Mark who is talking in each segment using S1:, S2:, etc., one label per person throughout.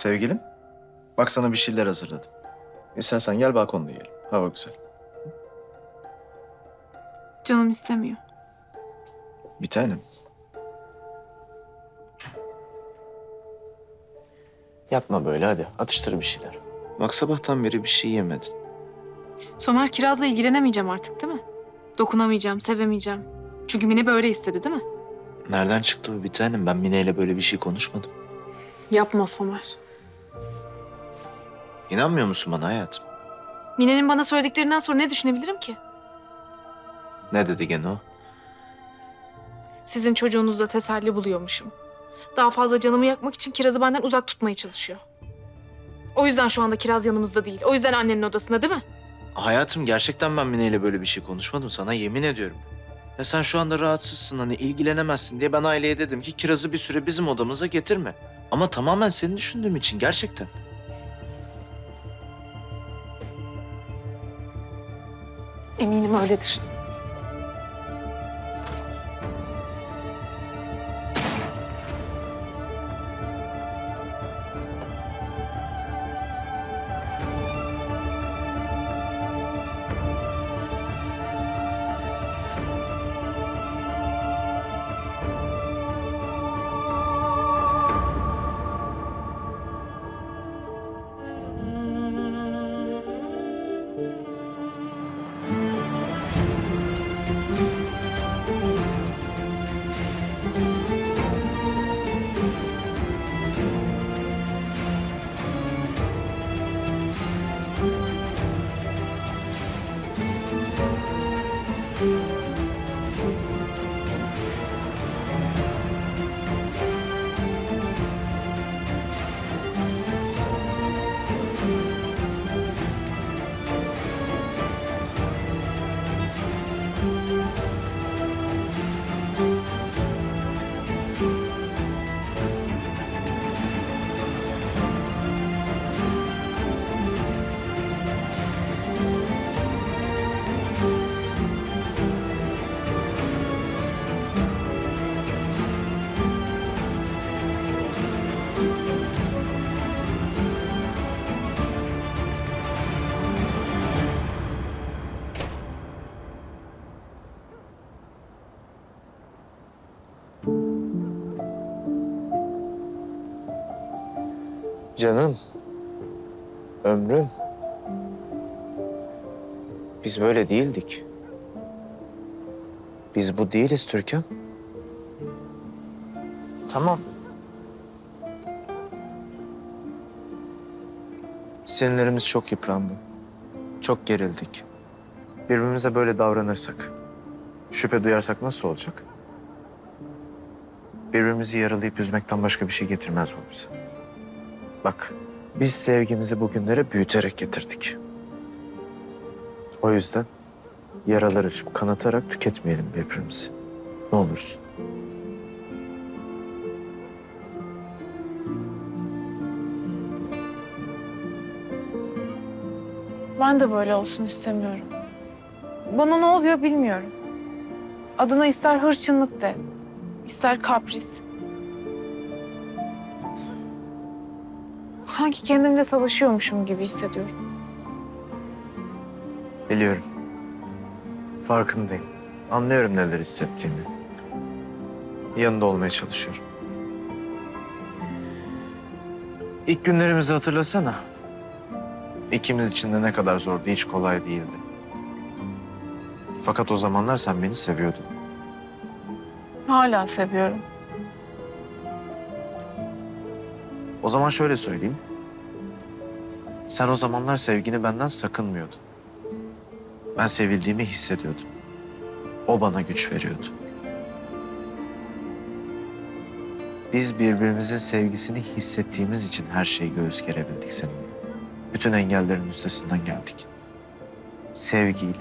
S1: Sevgilim, bak sana bir şeyler hazırladım. İstersen gel balkonda yiyelim. Hava güzel.
S2: Canım istemiyor.
S1: Bir tanem. Yapma böyle hadi. Atıştır bir şeyler. Bak sabahtan beri bir şey yemedin.
S2: Somer Kiraz'la ilgilenemeyeceğim artık değil mi? Dokunamayacağım, sevemeyeceğim. Çünkü Mine böyle istedi değil mi?
S1: Nereden çıktı bu bir tanem? Ben Mine ile böyle bir şey konuşmadım.
S2: Yapma Somer.
S1: İnanmıyor musun bana hayatım?
S2: Mine'nin bana söylediklerinden sonra ne düşünebilirim ki?
S1: Ne dedi gene o?
S2: Sizin çocuğunuzda teselli buluyormuşum. Daha fazla canımı yakmak için Kiraz'ı benden uzak tutmaya çalışıyor. O yüzden şu anda Kiraz yanımızda değil. O yüzden annenin odasında değil mi?
S1: Hayatım gerçekten ben Mine ile böyle bir şey konuşmadım. Sana yemin ediyorum. Ya sen şu anda rahatsızsın hani ilgilenemezsin diye ben aileye dedim ki kirazı bir süre bizim odamıza getirme. Ama tamamen seni düşündüğüm için gerçekten.
S2: Eminim öyledir.
S1: Canım. Ömrüm. Biz böyle değildik. Biz bu değiliz Türkan. Tamam. Sinirlerimiz çok yıprandı. Çok gerildik. Birbirimize böyle davranırsak, şüphe duyarsak nasıl olacak? Birbirimizi yaralayıp üzmekten başka bir şey getirmez bu bize. Bak, biz sevgimizi bugünlere büyüterek getirdik. O yüzden yaralar açıp kanatarak tüketmeyelim birbirimizi. Ne olursun.
S3: Ben de böyle olsun istemiyorum. Bana ne oluyor bilmiyorum. Adına ister hırçınlık de, ister kapris. Sanki kendimle savaşıyormuşum gibi hissediyorum.
S1: Biliyorum. Farkındayım. Anlıyorum neler hissettiğini. Yanında olmaya çalışıyorum. İlk günlerimizi hatırlasana. İkimiz için de ne kadar zordu, hiç kolay değildi. Fakat o zamanlar sen beni seviyordun.
S3: Hala seviyorum.
S1: O zaman şöyle söyleyeyim. Sen o zamanlar sevgini benden sakınmıyordun. Ben sevildiğimi hissediyordum. O bana güç veriyordu. Biz birbirimizin sevgisini hissettiğimiz için her şeyi göğüs gerebildik seninle. Bütün engellerin üstesinden geldik. Sevgiyle,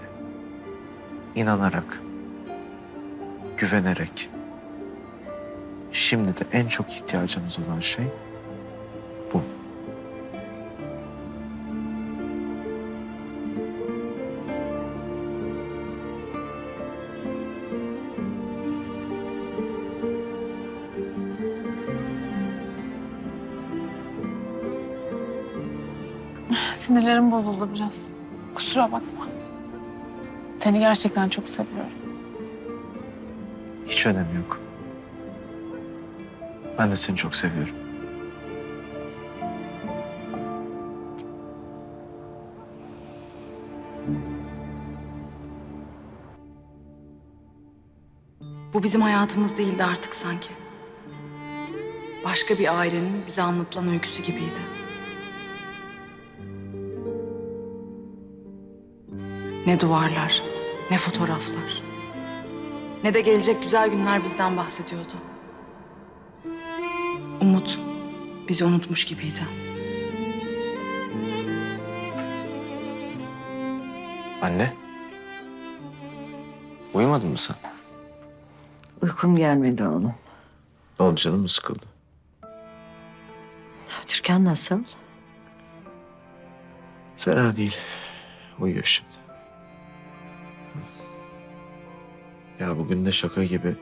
S1: inanarak, güvenerek. Şimdi de en çok ihtiyacımız olan şey
S3: sinirlerim bozuldu biraz. Kusura bakma. Seni gerçekten çok seviyorum.
S1: Hiç önemi yok. Ben de seni çok seviyorum.
S4: Bu bizim hayatımız değildi artık sanki. Başka bir ailenin bize anlatılan öyküsü gibiydi. Ne duvarlar, ne fotoğraflar. Ne de gelecek güzel günler bizden bahsediyordu. Umut bizi unutmuş gibiydi.
S1: Anne. Uyumadın mı sen?
S5: Uykum gelmedi oğlum.
S1: Ne oldu canım mı sıkıldı?
S5: Türkan nasıl?
S1: Fena değil. Uyuyor şimdi. Ya bugün de şaka gibi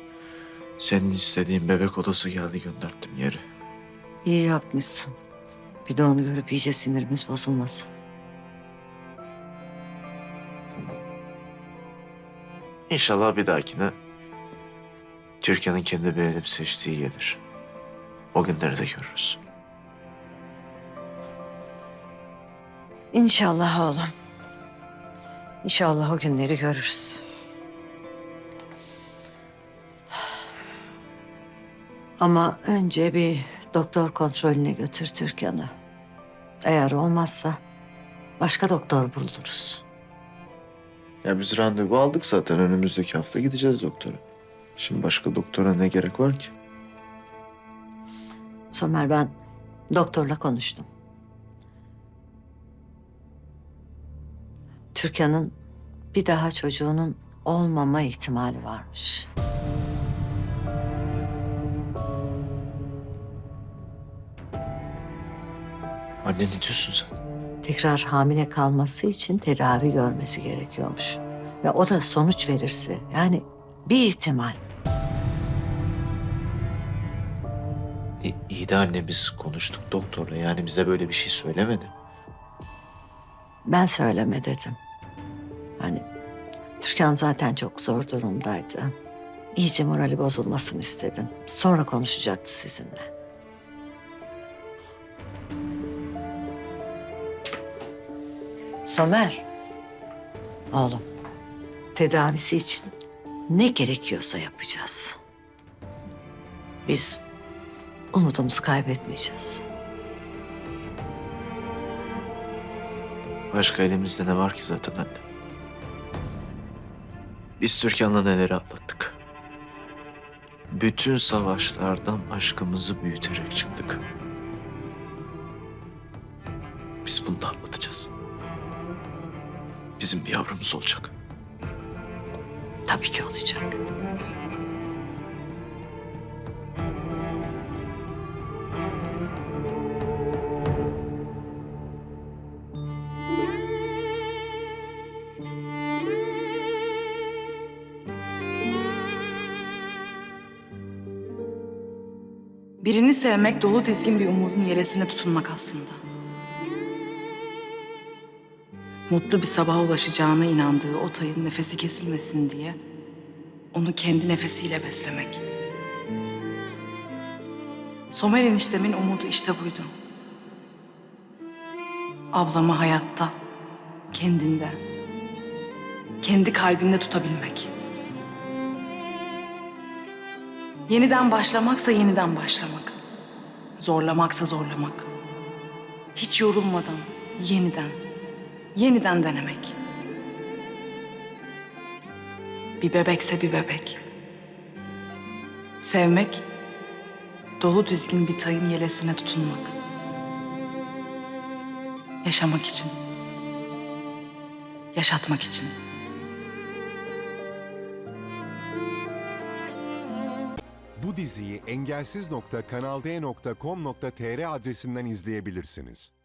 S1: senin istediğin bebek odası geldi gönderttim yeri.
S5: İyi yapmışsın. Bir de onu görüp iyice sinirimiz bozulmasın.
S1: İnşallah bir dahakine Türkiye'nin kendi beğenip seçtiği gelir. O günleri de görürüz.
S5: İnşallah oğlum. İnşallah o günleri görürüz. Ama önce bir doktor kontrolüne götür Türkan'ı. Eğer olmazsa başka doktor buluruz.
S1: Ya biz randevu aldık zaten önümüzdeki hafta gideceğiz doktora. Şimdi başka doktora ne gerek var ki?
S5: Somer ben doktorla konuştum. Türkan'ın bir daha çocuğunun olmama ihtimali varmış.
S1: Anne ne diyorsun sen?
S5: Tekrar hamile kalması için tedavi görmesi gerekiyormuş. Ve o da sonuç verirse yani bir ihtimal.
S1: İyi, iyi de anne biz konuştuk doktorla yani bize böyle bir şey söylemedi.
S5: Ben söyleme dedim. Hani Türkan zaten çok zor durumdaydı. İyice morali bozulmasını istedim. Sonra konuşacaktı sizinle. Somer. Oğlum. Tedavisi için ne gerekiyorsa yapacağız. Biz umudumuzu kaybetmeyeceğiz.
S1: Başka elimizde ne var ki zaten anne? Biz Türkan'la neleri atlattık? Bütün savaşlardan aşkımızı büyüterek çıktık. Biz bunu da atlatacağız. Bizim bir yavrumuz olacak.
S5: Tabii ki olacak.
S4: Birini sevmek dolu dizgin bir umudun yelesine tutunmak aslında. Mutlu bir sabaha ulaşacağına inandığı o tayın nefesi kesilmesin diye onu kendi nefesiyle beslemek. Somer eniştemin umudu işte buydu. Ablamı hayatta, kendinde, kendi kalbinde tutabilmek. Yeniden başlamaksa yeniden başlamak. Zorlamaksa zorlamak. Hiç yorulmadan yeniden, yeniden denemek. Bir bebekse bir bebek. Sevmek, dolu dizgin bir tayın yelesine tutunmak. Yaşamak için. Yaşatmak için.
S6: Bu diziyi engelsiz.kanalde.com.tr adresinden izleyebilirsiniz.